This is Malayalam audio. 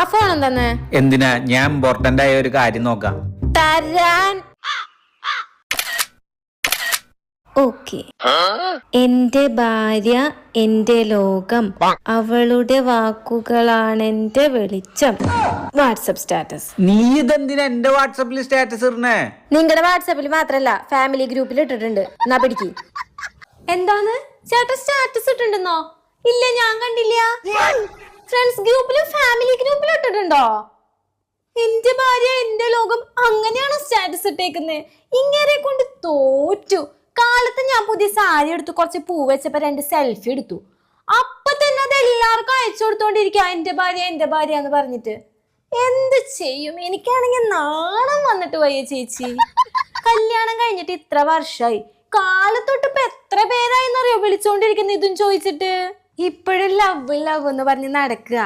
ആ ഫോൺ എന്തിനാ? ഞാൻ ഇമ്പോർട്ടന്റ് ആയ ഒരു കാര്യം നോക്കാം. തരാൻ. ഓക്കെ. എന്റെ ഭാര്യ എന്റെ ലോകം അവളുടെ വാക്കുകളാണ് എന്റെ വെളിച്ചം. WhatsApp status. നീ ഇതെന്തിനാ എന്റെ വാട്സപ്പിൽ സ്റ്റാറ്റസ് ഇടണേ? നിങ്ങളുടെ വാട്സപ്പിൽ മാത്രല്ല ഫാമിലി ഗ്രൂപ്പിൽ ഇട്ടിട്ടുണ്ട്. എന്നാ പിടിക്ക്. എന്താണ് ചേട്ടൻ സ്റ്റാറ്റസ് ഇട്ടിട്ടുണ്ടെന്നോ? ഇല്ല ഞാൻ കണ്ടില്ല. ഫ്രണ്ട്സ് ഗ്രൂപ്പിലും ഫാമിലി ഗ്രൂപ്പിലും ഇട്ടിട്ടുണ്ടോ? എന്റെ ഭാര്യ എന്റെ ലോകം അങ്ങനെയാണ് സ്റ്റാറ്റസ് ഇട്ടേക്കുന്നത് ഇങ്ങനെ കൊണ്ട് തോറ്റു. കാലത്ത് ഞാൻ പുതിയ സാരി എടുത്തു കുറച്ച് പൂ വെച്ചപ്പോ രണ്ട് സെൽഫി എടുത്തു. അപ്പൊ തന്നെ അത് എല്ലാവർക്കും അയച്ചു കൊടുത്തോണ്ടിരിക്കുക എന്റെ ഭാര്യ എന്റെ ഭാര്യ എന്ന് പറഞ്ഞിട്ട്. എന്ത് ചെയ്യും? എനിക്കാണെങ്കിൽ നാണം വന്നിട്ട് വയ്യ ചേച്ചി. കല്യാണം കഴിഞ്ഞിട്ട് ഇത്ര വർഷമായി കാലത്തൊട്ട് ഇപ്പൊ എത്ര പേരായി എന്നറിയോ വിളിച്ചോണ്ടിരിക്കുന്ന ഇതും ചോദിച്ചിട്ട്? ഇപ്പോഴും ലവ് ലവ് എന്ന് പറഞ്ഞ് നടക്കുക.